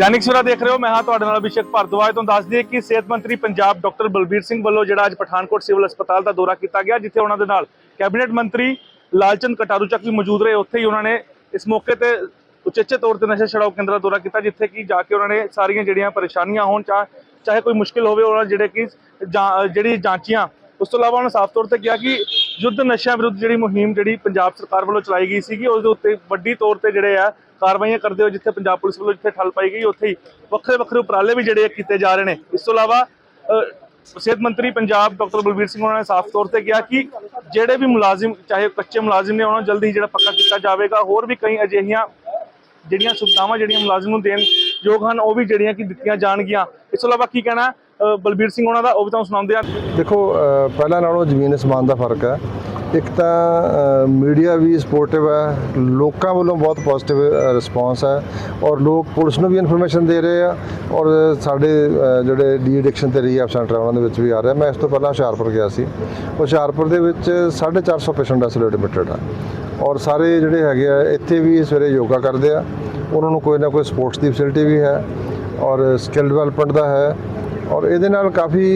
ਦੈਨਿਕ ਸਵੇਰਾ ਦੇਖ ਰਹੇ ਹੋ, ਮੈਂ ਹਾਂ ਤੁਹਾਡੇ ਨਾਲ ਅਭਿਸ਼ੇਕ ਭਾਰਦਵਾਜ। ਤੁਹਾਨੂੰ ਦੱਸ ਦਈਏ ਕਿ ਸਿਹਤ ਮੰਤਰੀ ਪੰਜਾਬ ਡਾਕਟਰ ਬਲਬੀਰ ਸਿੰਘ ਵੱਲੋਂ ਜਿਹੜਾ ਅੱਜ ਪਠਾਨਕੋਟ ਸਿਵਲ ਹਸਪਤਾਲ ਦਾ ਦੌਰਾ ਕੀਤਾ ਗਿਆ, ਜਿੱਥੇ ਉਹਨਾਂ ਦੇ ਨਾਲ ਕੈਬਨਿਟ ਮੰਤਰੀ ਲਾਲਚੰਦ ਕਟਾਰੂ ਚੱਕ ਵੀ ਮੌਜੂਦ ਰਹੇ। ਉੱਥੇ ਹੀ ਉਹਨਾਂ ਨੇ ਇਸ ਮੌਕੇ ਤੇ ਉਚੇਚੇ ਤੌਰ ਤੇ ਨਸ਼ਾ ਛਡਾਓ ਕੇਂਦਰ ਦਾ ਦੌਰਾ ਕੀਤਾ, ਜਿੱਥੇ ਕਿ ਜਾ ਕੇ ਉਹਨਾਂ ਨੇ ਸਾਰੀਆਂ ਜਿਹੜੀਆਂ ਪਰੇਸ਼ਾਨੀਆਂ ਹੋਣ ਚਾ ਚਾਹੇ ਕੋਈ ਮੁਸ਼ਕਿਲ ਹੋਵੇ, ਉਹਨਾਂ ਜਿਹੜੇ ਕਿ ਜਾਂ- ਜਿਹੜੀ ਜਾਂਚੀਆਂ, ਉਸ ਤੋਂ ਇਲਾਵਾ ਉਹਨਾਂ ਸਾਫ਼ ਤੌਰ ਤੇ ਕਿਹਾ ਕਿ ਯੁੱਧ ਨਸ਼ਿਆਂ ਵਿਰੁੱਧ ਜਿਹੜੀ ਮੁਹਿੰਮ ਜਿਹੜੀ ਪੰਜਾਬ ਸਰਕਾਰ ਵੱਲੋਂ ਚਲਾਈ ਗਈ ਸੀਗੀ, ਉਸ ਦੇ ਉੱਤੇ ਵੱਡੀ ਤੌਰ ਤੇ ਜਿਹੜੇ ਆ ਕਾਰਵਾਈਆਂ ਕਰਦੇ ਹੋ ਜਿੱਥੇ ਪੰਜਾਬ ਪੁਲਿਸ ਵੱਲੋਂ ਜਿੱਥੇ ਠੱਲ ਪਾਈ ਗਈ, ਉੱਥੇ ਹੀ ਵੱਖਰੇ ਵੱਖਰੇ ਉਪਰਾਲੇ ਵੀ ਜਿਹੜੇ ਕੀਤੇ ਜਾ ਰਹੇ ਨੇ। ਇਸ ਤੋਂ ਇਲਾਵਾ ਸਿਹਤ ਮੰਤਰੀ ਪੰਜਾਬ ਡਾਕਟਰ ਬਲਬੀਰ ਸਿੰਘ ਉਹਨਾਂ ਨੇ ਸਾਫ਼ ਤੌਰ ਤੇ ਕਿਹਾ ਕਿ ਜਿਹੜੇ ਵੀ ਮੁਲਾਜ਼ਮ, ਚਾਹੇ ਕੱਚੇ ਮੁਲਾਜ਼ਮ ਨੇ, ਉਹਨਾਂ ਨੂੰ ਜਲਦੀ ਹੀ ਜਿਹੜਾ ਪੱਕਾ ਕੀਤਾ ਜਾਵੇਗਾ। ਹੋਰ ਵੀ ਕਈ ਅਜਿਹੀਆਂ ਜਿਹੜੀਆਂ ਸੁਵਿਧਾਵਾਂ ਜਿਹੜੀਆਂ ਮੁਲਾਜ਼ਮ ਨੂੰ ਦੇਣ ਯੋਗ ਹਨ, ਉਹ ਵੀ ਜਿਹੜੀਆਂ ਕਿ ਦਿੱਤੀਆਂ ਜਾਣਗੀਆਂ। ਇਸ ਤੋਂ ਇਲਾਵਾ ਕੀ ਕਹਿਣਾ ਬਲਬੀਰ ਸਿੰਘ ਉਹਨਾਂ ਦਾ, ਉਹ ਵੀ ਤੁਹਾਨੂੰ ਸੁਣਾਉਂਦੇ ਆ। ਦੇਖੋ ਪਹਿਲਾਂ ਨਾਲੋਂ ਜ਼ਮੀਨ ਅਸਮਾਨ ਦਾ ਫ਼ਰਕ ਹੈ। ਇੱਕ ਤਾਂ ਮੀਡੀਆ ਵੀ ਸਪੋਰਟਿਵ ਹੈ। ਲੋਕਾਂ ਵੱਲੋਂ ਬਹੁਤ ਪੋਜ਼ਿਟਿਵ ਰਿਸਪਾਂਸ ਹੈ। ਔਰ ਲੋਕ ਪੁਲਿਸ ਨੂੰ ਵੀ ਇਨਫੋਰਮੇਸ਼ਨ ਦੇ ਰਹੇ ਆ। ਔਰ ਸਾਡੇ ਜਿਹੜੇ ਡੀ ਐਡਿਕਸ਼ਨ ਤੇ ਰੀਹੈਬ ਸੈਂਟਰ ਆ, ਉਹਨਾਂ ਦੇ ਵਿੱਚ ਵੀ ਆ ਰਿਹਾ। ਮੈਂ ਇਸ ਤੋਂ ਪਹਿਲਾਂ ਹੁਸ਼ਿਆਰਪੁਰ ਗਿਆ ਸੀ। ਹੁਸ਼ਿਆਰਪੁਰ ਦੇ ਵਿੱਚ 450 ਪੇਸ਼ੈਂਟ ਐਸੋਲੇਟ ਐਡਮਿਟਡ ਆ। ਔਰ ਸਾਰੇ ਜਿਹੜੇ ਹੈਗੇ ਆ, ਇੱਥੇ ਵੀ ਸਵੇਰੇ ਯੋਗਾ ਕਰਦੇ ਆ। ਉਹਨਾਂ ਨੂੰ ਕੋਈ ਨਾ ਕੋਈ ਸਪੋਰਟਸ ਦੀ ਫੈਸਿਲਿਟੀ ਵੀ ਹੈ। ਔਰ ਸਕਿੱਲ ਡਿਵੈਲਪਮੈਂਟ ਦਾ ਹੈ। ਔਰ ਇਹਦੇ ਨਾਲ ਕਾਫੀ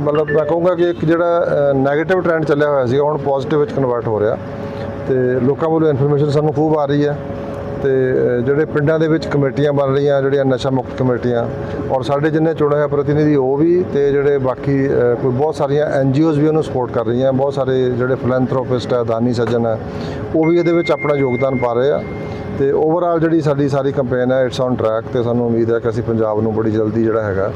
ਮਤਲਬ ਮੈਂ ਕਹੂੰਗਾ ਕਿ ਇੱਕ ਜਿਹੜਾ 네ਗੇਟਿਵ ਟ੍ਰੈਂਡ ਚੱਲਿਆ ਹੋਇਆ ਸੀ, ਹੁਣ ਪੋਜ਼ਿਟਿਵ ਵਿੱਚ ਕਨਵਰਟ ਹੋ ਰਿਹਾ। ਤੇ ਲੋਕਾਂ ਵੱਲੋਂ ਇਨਫੋਰਮੇਸ਼ਨ ਸਾਨੂੰ ਖੂਬ ਆ ਰਹੀ ਹੈ। ਤੇ ਜਿਹੜੇ ਪਿੰਡਾਂ ਦੇ ਵਿੱਚ ਕਮੇਟੀਆਂ ਬਣ ਰਹੀਆਂ, ਜਿਹੜੀਆਂ ਨਸ਼ਾ ਮੁਕਤ ਕਮੇਟੀਆਂ, ਔਰ ਸਾਡੇ ਜਿੰਨੇ ਚੁਣੇ ਹੋਏ ਪ੍ਰਤੀਨਿਧੀ, ਉਹ ਵੀ ਤੇ ਜਿਹੜੇ ਬਾਕੀ ਕੋਈ ਬਹੁਤ ਸਾਰੀਆਂ ਐਨਜੀਓਜ਼ ਵੀ ਉਹਨੂੰ ਸਪੋਰਟ ਕਰ ਰਹੀਆਂ। ਬਹੁਤ ਸਾਰੇ ਜਿਹੜੇ ਫਿਲੈਂਥਰੋਪਿਸਟ ਹੈ, ਦਾਨੀ ਸੱਜਣ ਹੈ, ਉਹ ਵੀ ਇਹਦੇ ਵਿੱਚ ਆਪਣਾ ਯੋਗਦਾਨ ਪਾ ਰਹੇ ਆ। ਤੇ ਓਵਰਆਲ ਜਿਹੜੀ ਸਾਡੀ ਸਾਰੀ ਕੰਪੇਨ ਹੈ ਇਟਸ ਔਨ ਟਰੈਕ ਤੇ ਸਾਨੂੰ ਉਮੀਦ ਹੈ ਕਿ ਅਸੀਂ ਪੰਜਾਬ ਨੂੰ ਬੜੀ ਜਲਦੀ ਜਿਹੜਾ ਹੈਗਾ,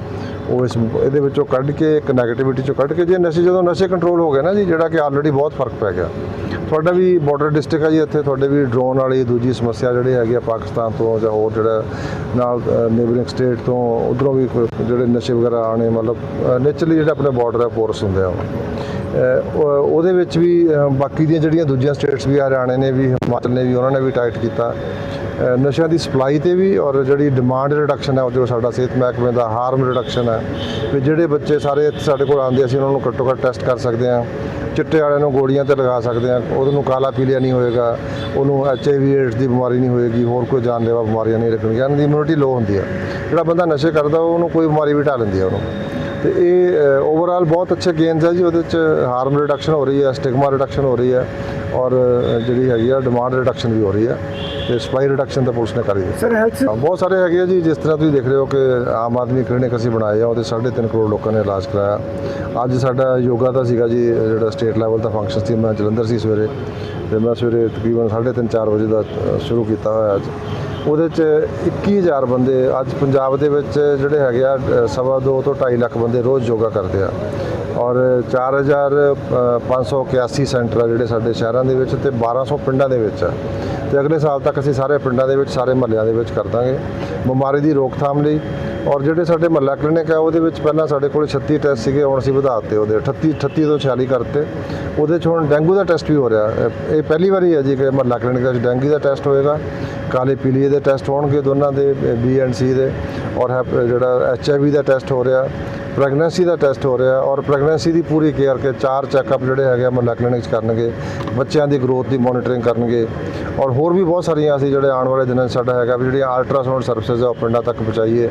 ਉਹ ਇਸ ਇਹਦੇ ਵਿੱਚੋਂ ਕੱਢ ਕੇ, ਇੱਕ ਨੈਗੇਟਿਵਿਟੀ ਚੋਂ ਕੱਢ ਕੇ, ਜੇ ਨਸ਼ੇ, ਜਦੋਂ ਨਸ਼ੇ ਕੰਟਰੋਲ ਹੋ ਗਏ ਨਾ ਜੀ, ਜਿਹੜਾ ਕਿ ਆਲਰੇਡੀ ਬਹੁਤ ਫ਼ਰਕ ਪੈ ਗਿਆ। ਤੁਹਾਡਾ ਵੀ ਬਾਰਡਰ ਡਿਸਟ੍ਰਿਕਟ ਹੈ ਜੀ, ਇੱਥੇ ਤੁਹਾਡੇ ਵੀ ਡਰੋਨ ਵਾਲੀ ਦੂਜੀ ਸਮੱਸਿਆ ਜਿਹੜੇ ਹੈਗੇ ਆ ਪਾਕਿਸਤਾਨ ਤੋਂ ਜਾਂ ਹੋਰ ਜਿਹੜਾ ਨਾਲ ਨੇਬਰਿੰਗ ਸਟੇਟ ਤੋਂ ਉਧਰੋਂ ਵੀ ਜਿਹੜੇ ਨਸ਼ੇ ਵਗੈਰਾ ਆਣੇ ਮਤਲਬ ਨੇਚਰਲੀ ਜਿਹੜਾ ਆਪਣਾ ਬਾਰਡਰ ਹੈ ਪੋਰਸ ਹੁੰਦੇ ਆ ਉਹਦੇ ਵਿੱਚ ਵੀ ਬਾਕੀ ਦੀਆਂ ਜਿਹੜੀਆਂ ਦੂਜੀਆਂ ਸਟੇਟਸ ਵੀ ਹਰਿਆਣੇ ਨੇ ਵੀ, ਹਿਮਾਚਲ ਨੇ ਵੀ, ਉਹਨਾਂ ਨੇ ਵੀ ਟਾਈਟ ਕੀਤਾ। ਨਸ਼ਿਆਂ ਦੀ ਸਪਲਾਈ ਤੇ ਵੀ ਔਰ ਜਿਹੜੀ ਡਿਮਾਂਡ ਰਿਡਕਸ਼ਨ ਹੈ, ਉਹ ਜੋ ਸਾਡਾ ਸਿਹਤ ਮਹਿਕਮੇ ਦਾ ਹਾਰਮ ਰਿਡਕਸ਼ਨ ਹੈ, ਵੀ ਜਿਹੜੇ ਬੱਚੇ ਸਾਰੇ ਸਾਡੇ ਕੋਲ ਆਉਂਦੇ ਅਸੀਂ ਉਹਨਾਂ ਨੂੰ ਘੱਟੋ ਘੱਟ ਟੈਸਟ ਕਰ ਸਕਦੇ ਹਾਂ। ਚਿੱਟੇ ਵਾਲਿਆਂ ਨੂੰ ਗੋਲੀਆਂ ਤੇ ਲਗਾ ਸਕਦੇ ਹਾਂ, ਉਹਦੇ ਨੂੰ ਕਾਲਾ ਪੀਲੀਆ ਨਹੀਂ ਹੋਏਗਾ, ਉਹਨੂੰ ਐਚ ਆਈ ਵੀ ਏਡਸ ਦੀ ਬਿਮਾਰੀ ਨਹੀਂ ਹੋਏਗੀ, ਹੋਰ ਕੋਈ ਜਾਨਲੇਵਾ ਬਿਮਾਰੀਆਂ ਨਹੀਂ ਰੱਖਣਗੀਆਂ, ਇਹਨਾਂ ਦੀ ਇਮਿਊਨਿਟੀ ਲੋ ਹੁੰਦੀ ਹੈ। ਜਿਹੜਾ ਬੰਦਾ ਨਸ਼ੇ ਕਰਦਾ, ਉਹਨੂੰ ਕੋਈ ਬਿਮਾਰੀ ਵੀ ਢਾ ਲੈਂਦੀ ਹੈ ਉਹਨੂੰ। ਤੇ ਇਹ ਓਵਰਆਲ ਬਹੁਤ ਅੱਛੇ ਗੇਨਸ ਹੈ ਜੀ ਉਹਦੇ ਚ ਹਾਰਮ ਰਿਡਕਸ਼ਨ ਹੋ ਰਹੀ ਹੈ ਸਟਿਗਮਾ ਰਿਡਕਸ਼ਨ ਹੋ ਰਹੀ ਹੈ ਔਰ ਜਿਹੜੀ ਹੈਗੀ ਆ ਡਿਮਾਂਡ ਰਿਡਕਸ਼ਨ ਵੀ ਹੋ ਰਹੀ ਹੈ ਤੇ ਸਪਲਾਈ ਰਿਡਕਸ਼ਨ ਤਾਂ ਪੁਲਿਸ ਨੇ ਕਰੀ ਦਿੱਤੀ। ਸਰ ਹੈਲਥ ਬਹੁਤ ਸਾਰੇ ਹੈਗੇ ਆ ਜੀ ਜਿਸ ਤਰ੍ਹਾਂ ਤੁਸੀਂ ਦੇਖ ਰਹੇ ਹੋ ਕਿ ਆਮ ਆਦਮੀ ਕਲੀਨਿਕ ਅਸੀਂ ਬਣਾਏ ਆ ਉਹਦੇ 3.5 ਕਰੋੜ ਲੋਕਾਂ ਨੇ ਇਲਾਜ ਕਰਾਇਆ। ਅੱਜ ਸਾਡਾ ਯੋਗਾ ਦਾ ਸੀਗਾ ਜੀ ਜਿਹੜਾ ਸਟੇਟ ਲੈਵਲ ਦਾ ਫੰਕਸ਼ਨ ਸੀ ਮੈਂ ਜਲੰਧਰ ਸੀ ਸਵੇਰੇ ਤੇ ਮੈਂ ਸਵੇਰੇ ਤਕਰੀਬਨ 3:30 4 ਵਜੇ ਦਾ ਸ਼ੁਰੂ ਕੀਤਾ ਹੋਇਆ ਅੱਜ। ਉਹਦੇ ਚ 21000 ਬੰਦੇ ਅੱਜ ਪੰਜਾਬ ਦੇ ਵਿੱਚ ਜਿਹੜੇ ਹੈਗੇ ਆ ਸਵਾ ਦੋ ਤੋਂ 2.5 ਲੱਖ ਬੰਦੇ ਰੋਜ਼ ਯੋਗਾ ਕਰਦੇ ਆ। ਔਰ 4581 ਸੈਂਟਰ ਆ ਜਿਹੜੇ ਸਾਡੇ ਸ਼ਹਿਰਾਂ ਦੇ ਵਿੱਚ ਤੇ 1200 ਪਿੰਡਾਂ ਦੇ ਵਿੱਚ ਆ। ਤੇ ਅਗਲੇ ਸਾਲ ਤੱਕ ਅਸੀਂ ਸਾਰੇ ਪਿੰਡਾਂ ਦੇ ਵਿੱਚ, ਸਾਰੇ ਮਹੱਲਿਆਂ ਦੇ ਵਿੱਚ ਕਰ ਦਾਂਗੇ ਬਿਮਾਰੀ ਦੀ ਰੋਕਥਾਮ ਲਈ। ਔਰ ਜਿਹੜੇ ਸਾਡੇ ਮਹੱਲਾ ਕਲੀਨਿਕ ਹੈ ਉਹਦੇ ਵਿੱਚ ਪਹਿਲਾਂ ਸਾਡੇ ਕੋਲ 36 ਟੈਸਟ ਸੀਗੇ, ਹੁਣ ਅਸੀਂ ਵਧਾਤੇ ਉਹਦੇ। 38 38 ਤੋਂ 46 ਕਰਤੇ ਉਹਦੇ 'ਚ ਹੁਣ ਡੈਂਗੂ ਦਾ ਟੈਸਟ ਵੀ ਹੋ ਰਿਹਾ। ਇਹ- ਪਹਿਲੀ ਵਾਰੀ ਹੈ ਜੀ ਕਿ ਮਹੱਲਾ ਕਲੀਨਿਕ ਦੇ ਵਿੱਚ ਡੈਂਗੂ ਦਾ ਟੈਸਟ ਹੋਏਗਾ। ਕਾਲੇ ਪੀਲੀਏ ਦੇ ਟੈਸਟ ਹੋਣਗੇ ਦੋਨਾਂ ਦੇ ਬੀ ਐਂਡ ਸੀ ਦੇ। ਔਰ ਹੈਪ- ਜਿਹੜਾ H I we the test ਹੋ ਰਿਹਾ ਪ੍ਰੈਗਨੈਂਸੀ ਦਾ ਟੈਸਟ ਹੋ ਰਿਹਾ। ਔਰ ਪ੍ਰੈਗਨੈਂਸੀ ਦੀ ਪੂਰੀ ਕੇਅਰ ਕੇ ਚਾਰ ਚੈੱਕਅਪ ਜਿਹੜੇ ਹੈਗੇ ਆ ਮਹੱਲਾ ਕਲੀਨਿਕ 'ਚ ਕਰਨਗੇ। ਬੱਚਿਆਂ ਦੀ ਗਰੋਥ ਦੀ ਮੋਨੀਟਰਿੰਗ ਕਰਨਗੇ। ਔਰ ਹੋਰ ਵੀ ਬਹੁਤ ਸਾਰੀਆਂ ਅਸੀਂ ਜਿਹੜੇ ਆਉਣ ਵਾਲੇ ਦਿਨਾਂ 'ਚ ਸਾਡਾ ਹੈਗਾ ਵੀ ਜਿਹੜੀਆਂ ਅਲਟਰਾਸਾਊਂਡ ਸਰਵਿਸਿਜ਼ ਆ, ਉਹ ਪਿੰਡਾਂ ਤੱਕ ਪਹੁੰਚਾਈਏ।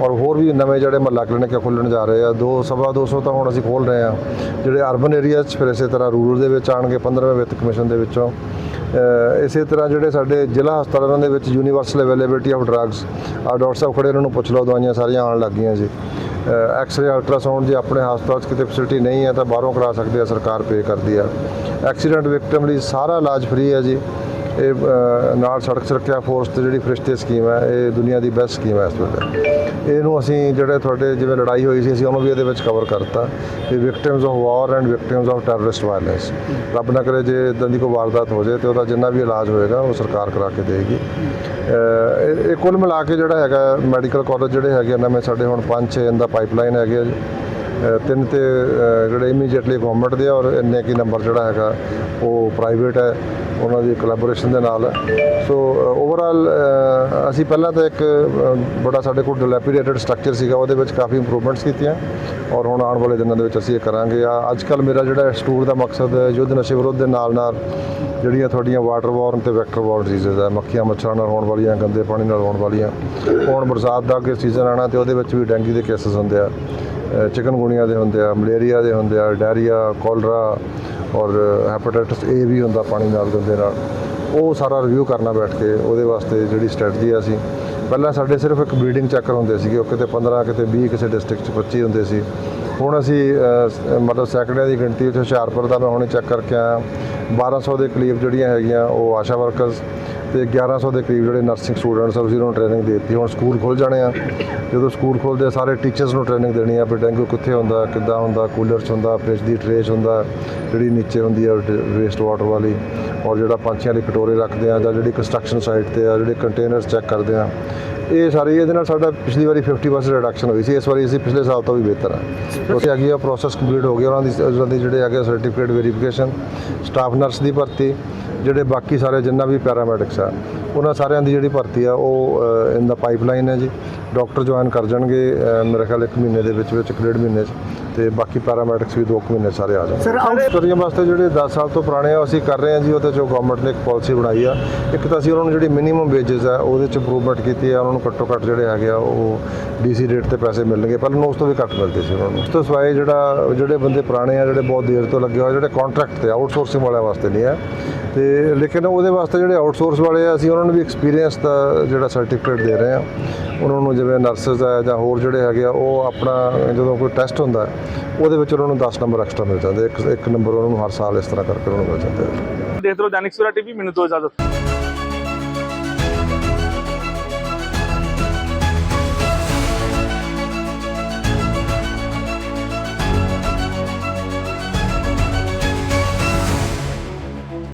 ਔਰ ਹੋਰ ਵੀ ਨਵੇਂ ਜਿਹੜੇ ਮਹੱਲਾ ਕਲੀਨਿਕ ਖੁੱਲਣ ਜਾ ਰਹੇ ਆ। ਦੋ, ਸਵਾ 200 ਤਾਂ ਹੁਣ ਅਸੀਂ ਖੋਲ ਰਹੇ ਆ। ਜਿਹੜੇ ਅਰਬਨ ਏਰੀਆ 'ਚ ਫਿਰ ਇਸੇ ਤਰ੍ਹਾਂ ਰੂਰਲ ਦੇ ਵਿੱਚ ਆਣਗੇ 15ਵੇਂ ਵਿੱਤ ਕਮਿਸ਼ਨ ਦੇ ਵਿੱਚੋਂ। ਇਸੇ ਤਰ੍ਹਾਂ ਜਿਹੜੇ ਸਾਡੇ ਜ਼ਿਲ੍ਹਾ ਹਸਪਤਾਲਾਂ ਦੇ ਵਿੱਚ ਯੂਨੀਵਰਸਲ ਅਵੇਲੇਬਿਲਟੀ ਆਫ ਡਰੱਗਸ ਆ ਡਾਕਟਰ ਸਾਹਿਬ ਖੜੇ ਇਹਨਾਂ ਨੂੰ ਪੁੱਛ ਲਓ, ਦਵਾਈਆਂ ਸਾਰੀਆਂ ਆਉਣ ਲੱਗ ਗਈਆਂ ਜੀ। ਐਕਸ-ਰੇ ਅਲਟਰਾਸਾਊਂਡ ਜੇ ਆਪਣੇ ਹਸਪਤਾਲ 'ਚ ਕਿਤੇ ਫੈਸਿਲਿਟੀ ਨਹੀਂ ਹੈ, ਤਾਂ ਬਾਹਰੋਂ ਕਰਾ ਸਕਦੇ ਆ, ਸਰਕਾਰ ਪੇ ਕਰਦੀ ਆ। ਐਕਸੀਡੈਂਟ ਵਿਕਟਮ ਲਈ ਸਾਰਾ ਇਲਾਜ ਫ੍ਰੀ ਹੈ ਜੀ। ਇਹ ਨਾਲ ਸੜਕ ਸੁਰੱਖਿਆ ਫੋਰਸ ਤੇ ਜਿਹੜੀ ਫਰਿਸ਼ਤੇ ਸਕੀਮ ਹੈ, ਇਹ ਦੁਨੀਆ ਦੀ ਬੈਸਟ ਸਕੀਮ ਹੈ ਇਸ ਵੇਲੇ। ਇਹਨੂੰ ਅਸੀਂ ਜਿਹੜੇ ਤੁਹਾਡੇ ਜਿਵੇਂ ਲੜਾਈ ਹੋਈ ਸੀ, ਅਸੀਂ ਉਹਨੂੰ ਵੀ ਇਹਦੇ ਵਿੱਚ ਕਵਰ ਕਰਤਾ ਕਿ victims of war and victims of terrorist violence ਰੱਬ ਨਾ ਕਰੇ ਜੇ ਇਦਾਂ ਦੀ ਕੋਈ ਵਾਰਦਾਤ ਹੋ ਜਾਏ ਤੇ ਉਹਦਾ ਜਿੰਨਾ ਵੀ ਇਲਾਜ ਹੋਏਗਾ, ਉਹ ਸਰਕਾਰ ਕਰਾ ਕੇ ਦੇਗੀ ਇਹ ਇਹ ਕੁੱਲ ਮਿਲਾ ਕੇ ਜਿਹੜਾ ਹੈਗਾ ਮੈਡੀਕਲ ਕਾਲਜ ਜਿਹੜੇ ਹੈਗੇ ਆ ਨਵੇਂ ਸਾਡੇ ਹੁਣ 5-6 ਦਾ ਪਾਈਪਲਾਈਨ ਹੈਗੇ ਤਿੰਨ ਤੇ ਜਿਹੜੇ ਇਮੀਡੀਏਟਲੀ ਗਵਰਨਮੈਂਟ ਦੇ ਔਰ ਇੰਨੇ ਕੀ ਨੰਬਰ ਜਿਹੜਾ ਹੈਗਾ, ਉਹ ਪ੍ਰਾਈਵੇਟ ਹੈ, ਉਹਨਾਂ ਦੀ ਕੋਲੈਬੋਰੇਸ਼ਨ ਦੇ ਨਾਲ। ਸੋ ਓਵਰਆਲ ਅਸੀਂ ਪਹਿਲਾਂ ਤਾਂ ਇੱਕ ਬੜਾ ਸਾਡੇ ਕੋਲ ਡਿਲੈਪੀਡੇਟਡ ਸਟਰਕਚਰ ਸੀਗਾ, ਉਹਦੇ ਵਿੱਚ ਕਾਫੀ ਇੰਪਰੂਵਮੈਂਟਸ ਕੀਤੀਆਂ। ਔਰ ਹੁਣ ਆਉਣ ਵਾਲੇ ਦਿਨਾਂ ਦੇ ਵਿੱਚ ਅਸੀਂ ਇਹ ਕਰਾਂਗੇ। ਆ ਅੱਜ ਕੱਲ ਮੇਰਾ ਜਿਹੜਾ ਇਸ ਟੂਰ ਦਾ ਮਕਸਦ ਯੁੱਧ ਨਸ਼ੇ ਵਿਰੋਧ ਦੇ ਨਾਲ ਨਾਲ ਜਿਹੜੀਆਂ ਤੁਹਾਡੀਆਂ ਵਾਟਰ ਵਾਰਨ ਤੇ ਵੈਕਟਰ ਵਾਰਨ ਡਿਜ਼ੀਜ਼ ਹੈ ਮੱਖੀਆਂ ਮੱਛਰਾਂ ਨਾਲ ਹੋਣ ਵਾਲੀਆਂ, ਗੰਦੇ ਪਾਣੀ ਨਾਲ ਹੋਣ ਵਾਲੀਆਂ ਹੁਣ ਬਰਸਾਤ ਦਾ ਅੱਗੇ ਸੀਜ਼ਨ ਆਣਾ ਤੇ ਉਹਦੇ ਵਿੱਚ ਵੀ ਡੈਂਗੀ ਦੇ ਕੇਸਸ ਹੁੰਦੇ ਆ। ਚਿਕਨਗੁਨੀਆ ਦੇ ਹੁੰਦੇ ਆ, ਮਲੇਰੀਆ ਦੇ ਹੁੰਦੇ ਆ, ਡਾਇਰੀਆ, ਕੋਲਰਾ ਔਰ ਹੈਪੇਟਾਈਟਸ ਏ ਵੀ ਹੁੰਦਾ ਪਾਣੀ ਨਾਲ ਗੰਦੇ ਨਾਲ। ਉਹ ਸਾਰਾ ਰਿਵਿਊ ਕਰਨਾ ਬੈਠ ਕੇ ਉਹਦੇ ਵਾਸਤੇ ਜਿਹੜੀ ਸਟ੍ਰੈਟਜੀ ਆ ਅਸੀਂ। ਪਹਿਲਾਂ ਸਾਡੇ ਸਿਰਫ ਇੱਕ ਬਰੀਡਿੰਗ ਚੱਕਰ ਹੁੰਦੇ ਸੀਗੇ, ਉਹ ਕਿਤੇ 15 ਕਿਤੇ 20 ਕਿਸੇ ਡਿਸਟ੍ਰਿਕਟ 'ਚ 25 ਹੁੰਦੇ ਸੀ। ਹੁਣ ਅਸੀਂ ਮਤਲਬ ਸੈਕੜਿਆਂ ਦੀ ਗਿਣਤੀ ਵਿੱਚ ਹੁਸ਼ਿਆਰਪੁਰ ਦਾ ਮੈਂ ਹੁਣੇ ਚੈੱਕ ਕਰਕੇ ਆਇਆ। 1200 ਦੇ ਕਰੀਬ ਜਿਹੜੀਆਂ ਹੈਗੀਆਂ ਉਹ ਆਸ਼ਾ ਵਰਕਰਸ ਤੇ 1100 ਦੇ ਕਰੀਬ ਜਿਹੜੇ ਨਰਸਿੰਗ ਸਟੂਡੈਂਟਸ ਆ ਅਸੀਂ ਉਹਨਾਂ ਨੂੰ ਟ੍ਰੇਨਿੰਗ ਦੇ ਦਿੱਤੀ। ਹੁਣ ਸਕੂਲ ਖੁੱਲ ਜਾਣੇ ਆ। ਜਦੋਂ ਸਕੂਲ ਖੁੱਲਦੇ ਆ, ਸਾਰੇ ਟੀਚਰਸ ਨੂੰ ਟ੍ਰੇਨਿੰਗ ਦੇਣੀ ਆ ਵੀ ਡੈਂਗੂ ਕਿੱਥੇ ਹੁੰਦਾ ਕਿੱਦਾਂ ਹੁੰਦਾ ਕੂਲਰ 'ਚ ਹੁੰਦਾ ਫ੍ਰਿਜ ਦੀ ਟਰੇਸ ਹੁੰਦਾ ਜਿਹੜੀ ਨੀਚੇ ਹੁੰਦੀ ਆ ਵੇਸਟ ਵਾਟਰ ਵਾਲੀ। ਔਰ ਜਿਹੜਾ ਪੰਛੀਆਂ ਲਈ ਕਟੋਰੇ ਰੱਖਦੇ ਆ ਜਾਂ ਜਿਹੜੀ ਕੰਸਟਰਕਸ਼ਨ ਸਾਈਟ ਤੇ ਆ ਜਿਹੜੇ ਕੰਟੇਨਰਸ ਚੈੱਕ ਕਰਦੇ ਆ। ਇਹ ਸਾਰੀ ਇਹਦੇ ਨਾਲ ਸਾਡਾ ਪਿਛਲੀ ਵਾਰੀ 50% ਰਿਡਕਸ਼ਨ ਹੋਈ ਸੀ। ਇਸ ਵਾਰੀ ਅਸੀਂ ਪਿਛਲੇ ਸਾਲ ਤੋਂ ਵੀ ਬਿਹਤਰ ਆ। ਉੱਥੇ ਹੈਗੀ ਆ ਪ੍ਰੋਸੈਸ ਕੰਪਲੀਟ ਹੋ ਗਿਆ ਉਹਨਾਂ ਦੀ ਉਹਨਾਂ ਦੀ ਜਿਹੜੇ ਹੈਗੇ ਸਰਟੀਫਿਕੇਟ ਵੈਰੀਫਿਕੇਸ਼ਨ ਸਟਾਫ ਨਰਸ ਦੀ ਭਰਤੀ ਜਿਹੜੇ ਬਾਕੀ ਸਾਰੇ ਜਿੰਨਾ ਵੀ ਪੈਰਾਮੈਡਿਕਸ ਆ ਉਹਨਾਂ ਸਾਰਿਆਂ ਦੀ ਜਿਹੜੀ ਭਰਤੀ ਆ ਉਹ ਇਨ ਦਾ ਪਾਈਪਲਾਈਨ ਹੈ ਜੀ। ਡਾਕਟਰ ਜੁਆਇਨ ਕਰ ਜਾਣਗੇ ਮੇਰੇ ਖਿਆਲ ਇੱਕ ਮਹੀਨੇ ਦੇ ਵਿੱਚ ਵਿੱਚ ਡੇਢ ਮਹੀਨੇ 'ਚ। ਤੇ ਬਾਕੀ ਪੈਰਾਮੈਡਿਕਸ ਵੀ ਦੋ ਕੁ ਮਹੀਨੇ 'ਚ ਸਾਰੇ ਆ ਜਾਣਗੇ। ਸਰ ਆਊਟ ਸਟੋਰੀਆਂ ਵਾਸਤੇ ਜਿਹੜੇ 10 ਸਾਲ ਤੋਂ ਪੁਰਾਣੇ ਆ ਅਸੀਂ ਕਰ ਰਹੇ ਹਾਂ ਜੀ ਉਹਦੇ 'ਚੋਂ ਗਵਰਨਮੈਂਟ ਨੇ ਇੱਕ ਪਾਲਿਸੀ ਬਣਾਈ ਆ। ਇੱਕ ਤਾਂ ਅਸੀਂ ਉਹਨਾਂ ਨੂੰ ਜਿਹੜੀ ਮਿਨੀਮਮ ਵੇਜਸ ਆ ਉਹਦੇ 'ਚ ਇੰਪਰੂਵਮੈਂਟ ਕੀਤੀ ਆ ਉਹਨਾਂ ਨੂੰ ਘੱਟੋ ਘੱਟ ਜਿਹੜੇ ਹੈਗੇ ਆ ਉਹ ਡੀਸੀ ਰੇਟ ਤੇ ਪੈਸੇ ਮਿਲਣਗੇ। ਪਹਿਲਾਂ ਉਸ ਤੋਂ ਵੀ ਘੱਟ ਮਿਲਦੇ ਸੀ ਉਹਨਾਂ ਨੂੰ। ਉਸ ਤੋਂ ਸਿਵਾਏ ਜਿਹੜਾ ਜਿਹੜੇ ਬੰਦੇ ਪੁਰਾਣੇ ਆ ਜਿਹੜੇ ਬਹੁਤ ਦੇਰ ਤੋਂ ਲੱਗੇ ਹੋਏ ਜਿਹੜੇ ਕੰਟਰੈਕਟ ਤੇ ਆਊਟਸੋਰਸਿੰਗ ਵਾਲਿਆਂ ਵਾਸਤੇ ਨਹੀਂ ਹੈ ਤੇ ਲੇਕਿਨ ਉਹਦੇ ਵਾਸਤੇ ਜਿਹੜੇ ਆਊਟਸੋਰਸ ਵਾਲੇ ਆ, ਅਸੀਂ ਉਹਨਾਂ ਨੂੰ ਵੀ ਐਕਸਪੀਰੀਅੰਸ ਦਾ ਜਿਹੜਾ ਸਰਟੀਫਿਕੇਟ ਦੇ ਰਹੇ ਆ। ਉਹਨਾਂ ਨੂੰ ਜਿਵੇਂ ਨਰਸਸ ਆ ਜਾਂ ਹੋਰ ਜਿਹੜੇ ਹੈਗੇ ਆ, ਉਹ ਆਪਣਾ ਜਦੋਂ ਕੋਈ ਟੈਸਟ ਹੁੰਦਾ, ਉਹਦੇ ਵਿੱਚ ਉਹਨਾਂ ਨੂੰ 10 ਨੰਬਰ ਐਕਸਟਰਾ ਮਿਲ ਜਾਂਦੇ ਇੱਕ ਇੱਕ ਨੰਬਰ ਉਹਨਾਂ ਨੂੰ ਹਰ ਸਾਲ ਇਸ ਤਰ੍ਹਾਂ ਕਰਕੇ ਉਹਨਾਂ ਨੂੰ ਮਿਲ ਜਾਂਦੇ ਆ। ਦੇਖਦੇ ਰਹੋ ਦੈਨਿਕ ਸਵੇਰਾ ਟੀਵੀ ਮੈਨੂੰ ਦੋ ਇਜਾਜ਼ਤ।